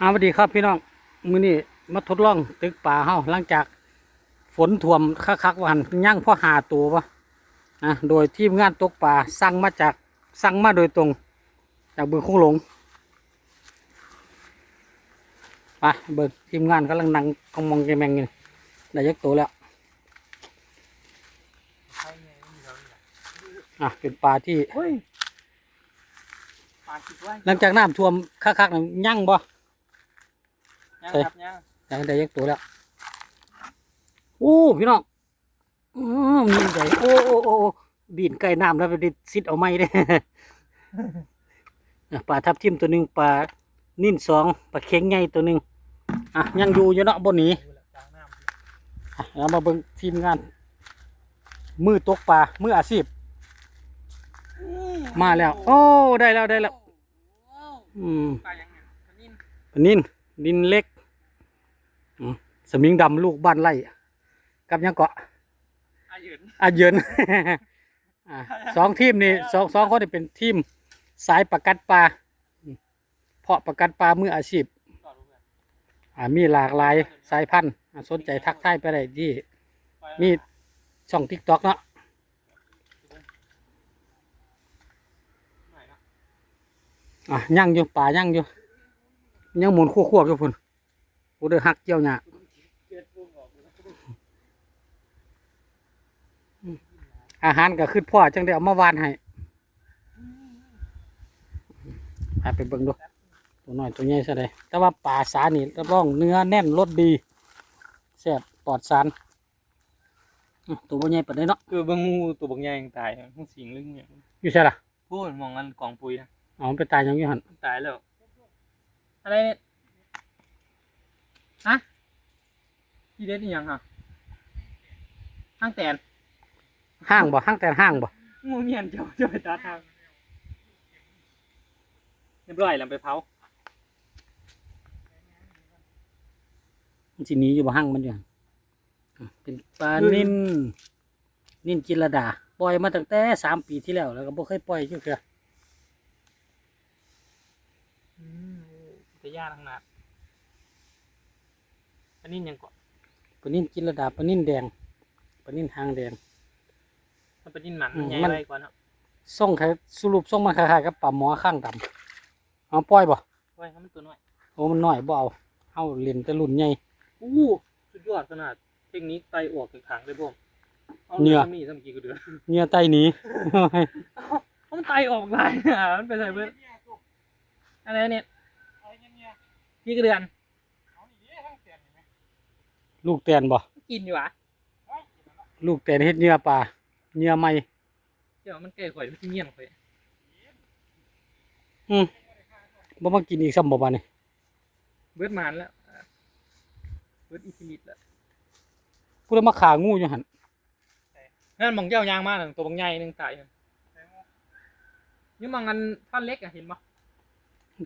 อาสวัสดีครับพี่น้องมื้อนี้มาทดลองตึกป่าเฮาหลังจากฝนท่วมคักๆวันย่างพ่อหาตัวปะอะโดยทีมงานตกป่าสั่งมาจากสั่งมาโดยตรง จากบึงคงหลงไปเบิกทีมงานกำลังนั่งกองมองแกแมงอยู่ได้ยักตัวแล้วอะเป็นปลาที่เฮ้ยปลาคิดไว้หลังจากน้ำท่วมคักๆนั่นย่างบ่ ย่างเฮ้ยครับย่างได้ได้ยักตัวแล้วโอ้พี่น้องอืมมีใหญ่โอ้โอ้โอ้โอ้บีนใกล้น้ำแล้วไปดิซิดเอาไม้ได้อะปลาทับทิมตัวหนึ่งปลานิ่นสองปลาเค็งใหญ่ตัวหนึ่งอะยังอยู่อยู่เนาะบนนี้ดูแหละกลางน้อะเรามาเบิ่งทีมงาน มือตกปลามืออาชีพำมาแล้ว โอ้ได้แล้วได้แล้วอืมปลายังไงปลานิ่มปลานินนินเล็กอื มสมิงดำลูกบ้านไร่กับยังเกาะอาหยืนอาเยินอ่าสองทีมนี่สองสองคนนี่เป็นทีมสายประกัดปลาอืมเพาะประกัดปลามืออาชีพต่อรู้กันอ่ามีหลากหลายสายพันธุ์อ่าสนใจทักทายไปได้ที่ปลามีช่องทิกตอกเนาะไหนนะอะย่างอยู่ป่าย่างอยู่ ยังหมุนคั่วๆอยู่พุ่นโอ้เด้อหักเกี่ยวหยา เกิดพุ่งออกเลย อาหารก็ขึ้นพ่อจังได้เอามาวานให้พาไปเบิ่งดูตัวน้อยตัวใหญ่ซะเลยแต่ว่าป่าสานี่รับรองเนื้อแน่นรสดีแซ่บปลอดสารอืมตัวบ่ใหญ่ปานใดเนาะคือบางงูตัวบางใหญ่ยังตายมันสิงลึงเนี่ยอยู่ใช่ล่ะพูดมองกันกองปุยนะอ๋อมันไปตายยังอยู่หันมันตายแล้วอะไรเนี่ยฮะพี่เด็ดอีหยังฮะห้างแตน ห้างบ่ห้างแต่ห้างบ่งูเมียนเจ้าจะไปตัดทางเรียบร้อยแล้วไปเผามันสิหนีอยู่บ่ห้างมันอยู่หั่นอืมเป็นปลานินนินจิรดาปล่อยมาตั้งแต่สามปีที่แล้วแล้วก็บ่เคยปล่อยจังเทื่ออืมจะยากขนาดอันนี้ยังก่อนปลานินจิรดาปลานินแดงปลานินหางแดง มันเป็นดินหมันอืมใหญ่มันไปกว่าเนาะส่งคล้ายสรุปส่งมาคล้ายๆกับปลาหมอข้างดำเอาปล่อยบ่ไว้ให้มันตัวน้อยโอ้มันน้อยบ่เอาเอาเล่นแต่รุ่นใหญ่ อู้สุดยอดขนาดเทคนิคไตออกจากถังเลยพ่อมเอาเนี่ยสมีสมกี่กูเดือนเหงื่อไตหนี เพราะมันไตออกหลายอะมันเป็นอะไรเพื่อนอะไรเนี่ยกี่กระเดือนลูกแตนบ่กินอยู่อะลูกแตนเฮ็ดเหงื่อปลา เหงื่อไหม่เดี๋ยวมันเกยข่อยมันสิเงียนข่อยอืมบ่มากินอีกซ้ำบ่บาดนี่เบิดมานแล้วอะเบิดอีคิลิตแล้วผู้ใดมาขางูอยู่หั่นนั่นมองเจ้ายางมากตัวบางใหญ่หนึงตายอยู่นี่มองกันท่อนเล็กอะเห็นปะ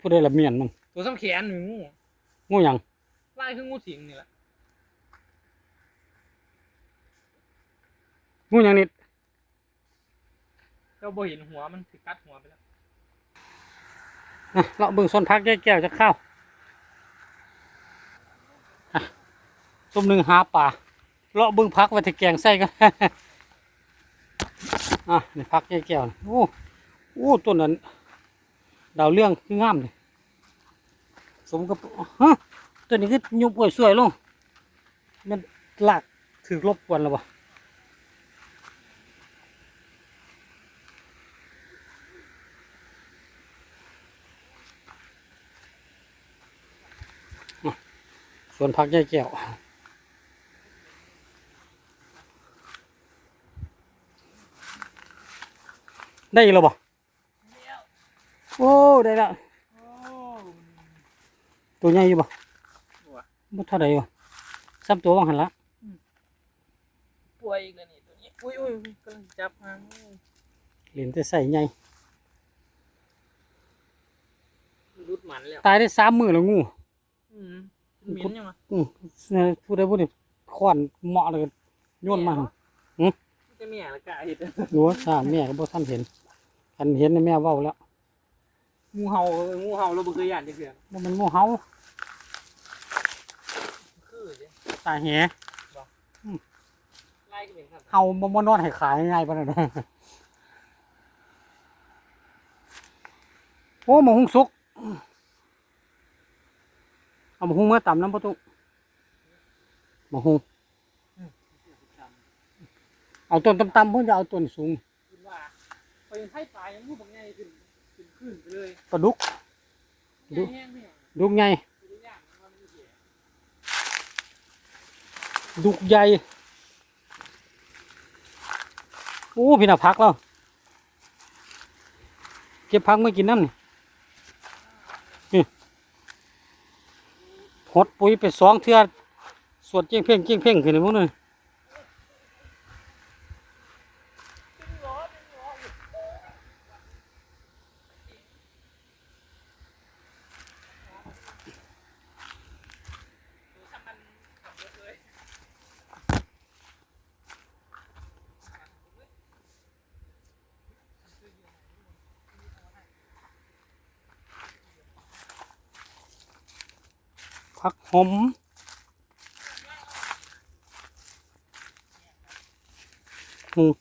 ผู้ใดละเมียนมันตัวส้มแขนหนึ่งงูงูหยังไล่คืองูสิงนี่แหละงูหยังนิด เจ้าบ่เห็นหัวมันถึกกัดหัวไปแล้วอะเราเบิ่งส้นพักแก้วจะเข้าวอะต้มหนึ่งหาปลาเลาะเบิ่งพักไว้ที่แกงใส่กันอะนี่พักแก้วๆนี่โอ้โอ้ต้นนั้นดาวเรื่องคืองามเลยสมกับฮะตัวนี้คือยุบป่วยสวยลงมันหลากถือรบกวนแล้วบ่ ส่วนพักแก้วได้อีกแล้วบ่โอ้ได้แล้วโอ้ตัวใหญ่อยู่บ่หัวบ่เท่าใดบ่ซ้ำตัวว่างหันละป่วยอีกแล้วนี่ตัวนี้อุ้ยอุ้ยอุ้ยกำลังจับหางเหรียญแต่ใส่ใหญ่รุดหมันแล้วตายได้สามมือแล้วงูอื มเหม็นยังวะอืมผู้ใดผู้นี้ขวานเหมาะเลยโยนมาหั่นจะเมียละกะเห็ดหนูว่าถ้าแม่ก็บ่ทันเห็นคันเห็นน่ะแม่เว้าแล้วงูเห่างูเห่าเราบ่เคยย่านจักเทื่อบ่แมันงูเห่าคือเด้ตาแหไล่ก็เป็นครับเห่าบ่บ่นอนให้ขายง่ายปานนั้นโอ้หมหุงสุก เอาหมหุงมาตำน้ำประตูหมหุงเอาต้นต่ำๆเพิ่นจะเอาต้นสูงคิดว่าไปยังไทยปลายังงูบ่ใหญ่ขึ้นขึ้นขึ้นไปเลยปลาดุกดูแห้งๆพี่น้องดุกใหญ่ดูย่างมันมีเสียดุกใหญ่โอ้พี่น่ะพักแล้วเก็บพักมากินน้ำนี่นี่ หดปุ๋ยไปสองเทื่อสวดเจียงเพ่งเจียงเพ่งขึ้นเลยพวกนึ หอมอืม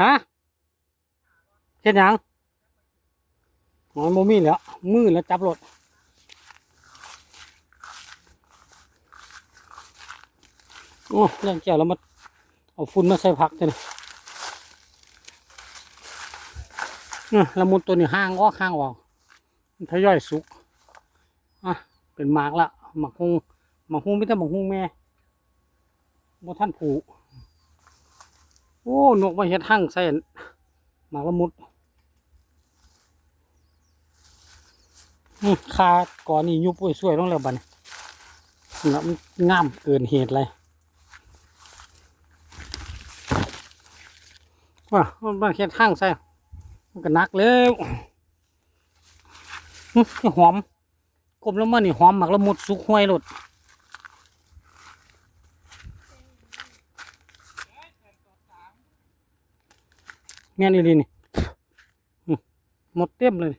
ฮะเฮ็ดหยังหอยโมมีแล้ว มือแล้วจับรถโอ้เรื่องเกี่ยวแล้วมาเอาฝุ่นมาใส่ผักเลยนะเนี่ย ละมุดตัวนี้ห่างออกห่างออกทยอยสุกอะเป็นหมากละหมากฮุงหมากฮุงไม่แต่หมากฮุงแม่บ่ท่านผูกโอ้นกมาเฮ็ดหั่งใส่หมากละมุดอืมคาก่อนนี่ยุบปุ้ยสวยลงแล้วบันี้นี่ละมันงามเกินเหตุเลยว่ามันมาเฮ็ดหั่งใส่ มันก็นักแล้วหอมกลมแล้วมันนี่หอมหมักแล้วหมดสุกห้วยรดแม่นอีหลีนี่หมดเต็มเลย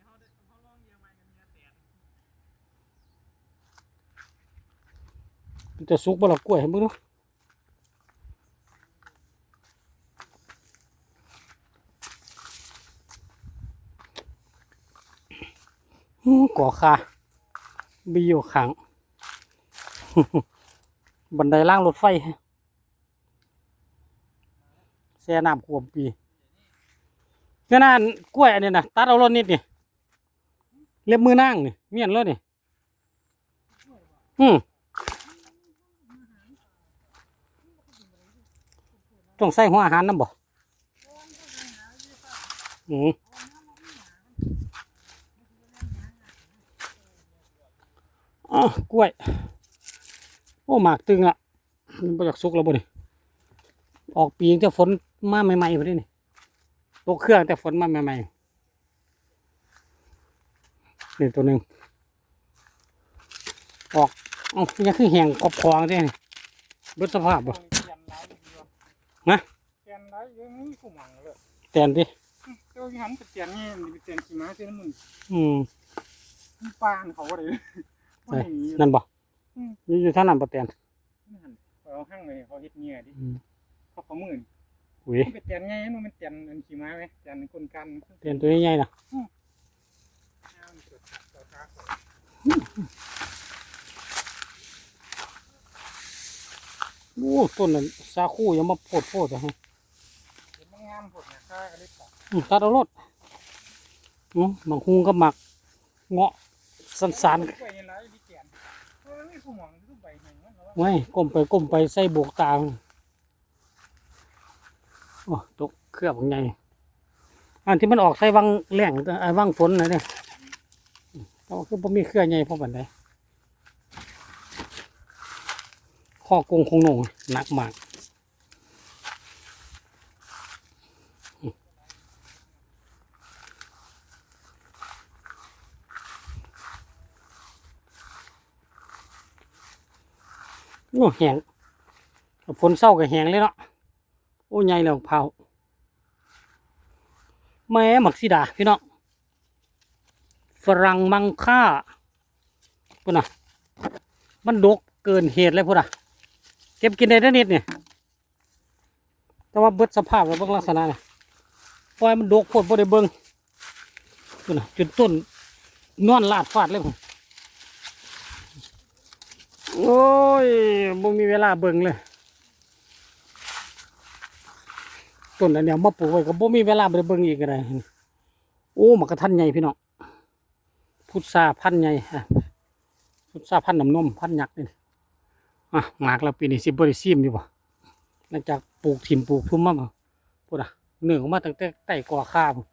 เขาได้เขาลองเยอะไหมกันเนี่ยแตน มัน จะสุกบ่ละกล้วยให้มึงดูอื้อก่อคาบีอยู่ขัง บันไดล่างรถไฟแซ่น้ำขวมปีเนี่ยนะกล้วยอันนี้นะตัดเอารถนิดนี่เล็บมือนั่งนี่เมียนรถนี่อืม ต้องใส่หัวอาหารน้ำบ่อืมอ๋อกล้วย โอ้หมากตึงอะมันบ่อยากสุกแล้วบ่นี่ออกปีงแต่ฝนมาใหม่ๆพอดีนี่ตกเครื่องแต่ฝนมาใหม่ๆนี่ตัวหนึ่งออกอ๋อยังคือแหงกอบคองได้นี่เบิดสภาพบ่ ฮะเปลี่ยนไลฟ์ยังมีผู้หวังเลยแตนดิเจ้าที่หันไปเปลี่ยนนี่มันไปเปลี่ยนขี่ม้าเส้นมึงอืมมันปานเขาอะไรว่าอย่างนี้นั่นบ่อืมอยู่อยู่ท่านั้นบ่แตนหันเขาห้างเลยเขาเฮ็ดเงี้ยดิอืมเขาเขาหมื่นอุ้ยมันเป็นเตียนไงมันเป็นเตียนอันขี่ม้าไหมเตียนกลกันแตนตัวใหญ่ๆน่ะ อ้ต้นนั้นสาคูยังมาโพดโพดอะฮะเห็นมันงามผดนะค่าอะไรต่ออืมตัดเอารถอืมบางฮุงก็หมัก เงาะสันสานไปยังไงดิเตียนเออไม่ผู้หวังทุกใบหนึ่งมันแล้วไว้ก้มไปก้มไปใส่โบกตาโอ้ตกเครือบของใหญ่อันที่มันออกใส่วังแหล่งไอ้วังฝนนะเนี่ยแต่ว่าคือผมมีเครือใหญ่พอบันได ข้อกงคงหนงหนักมากโอ้แหงฝนเศร้ากับแหงเลยเนาะโอ้ใหญ่แล้วเผาแม่หมักสีดาพี่น้องฝรั่งมังค่าพุ่นะมันดกเกินเหตุเลยพุ่นะ เก็บกินได้ได้อนิดเนี่ยแต่ว่าเบิดสภาพแล้วเบิ่งลักษณะเนี่ยปล่อยมันโดกโพดบ่ได้เบิ่งพุ่นะจุดต้นนอนลาดฟาดเลยพุ่นโอ้ยบ่มีเวลาเบิ่งเลยต้นอันเนี้ยมาปลูกไว้ก็บ่มีเวลาไปเบิ่งอีกก็ได้โอ้มันกระทันใหญ่พี่น้องพุทราพันใหญ่พุทราพันน้ำนมพันธุ์ยักษ์นี่ อะหมากแล้วปีนี้สิบ่ได้ซีมอยู่บ่หลังจากปลูกถิ่มปลูกทุ่มมาบ่พูดอะเหนือออกมาตั้งแต่ใต้กอข้าพุ่น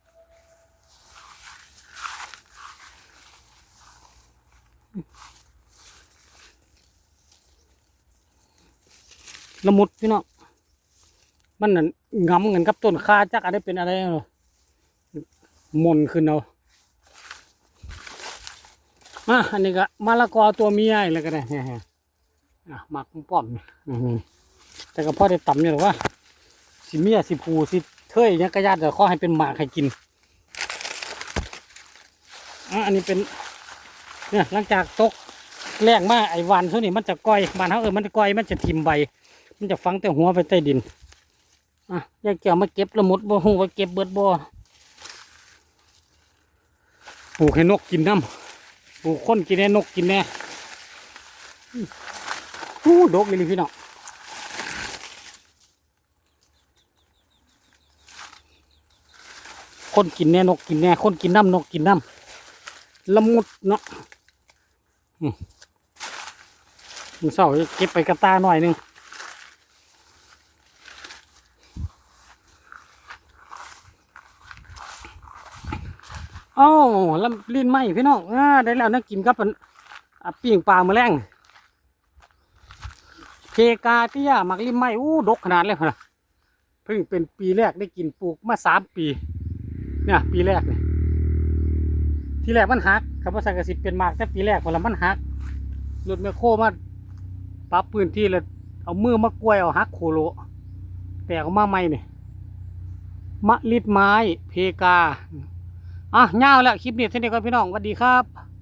ละมุดพี่น้องมันนั่นงำเงินกับต้นคาจักอะไรเป็นอะไรเหรอมนขึ้นเอาอะอันนี้ก็มะละกอตัวเมียอีกแล้วก็ได้เฮ้ยๆ อะมักป้อมนี่นี่แต่ก็พ่อได้ต่ำเนี่ยหรอว่าสิเมียสิผูสิเทยเนี่ยกระยาดแต่ข้อให้เป็นหมากให้กินอะอันนี้เป็นเนี่ยหลังจากตกแรงมากไอ้วันช่วงนี้มันจะก้อยบานเขาเออมันจะก้อยมันจะทิมใบ มันจะฝังแต่หัวไปใต้ดินอะยายเกี่ยวมาเก็บละมุดบ่ฮู้ว่าเก็บเบิดบ่ปลูกให้นกกินน้ำปลูกคนกินแน่นกกินแน่ อื้ออู้ดกเลยพี่น้องคนกินแน่นกกินแน่คนกินน้ำนกกินน้ำละมุดเนาะอืมมึงเศร้าเก็บไปกระตาหน่อยนึงเอ้ลำลิ้นไหมพี่น้องอได้แล้วนะกินกับอันปิ้งปลาแมลง เพกาที่ยามักลิ้นไหมอู้ดกขนาดเลยนะเพิ่งเป็นปีแรกได้กินปลูกมาสามปี เนี่ย ปีแรกเนี่ยที่แรกมันหักครับว่าสังกสิเป็นมากแต่ปีแรกพอละมันหักรถแมคโครมาปรับพื้นที่แล้วเอามือมากล้วยเอาหักโคโลแต่เอามาใหม่เนี่ยมะลิดไม้เพกาอะเงาแล้วคลิปนี้เท่านี้ก่อนพี่น้องสวัสดีครับ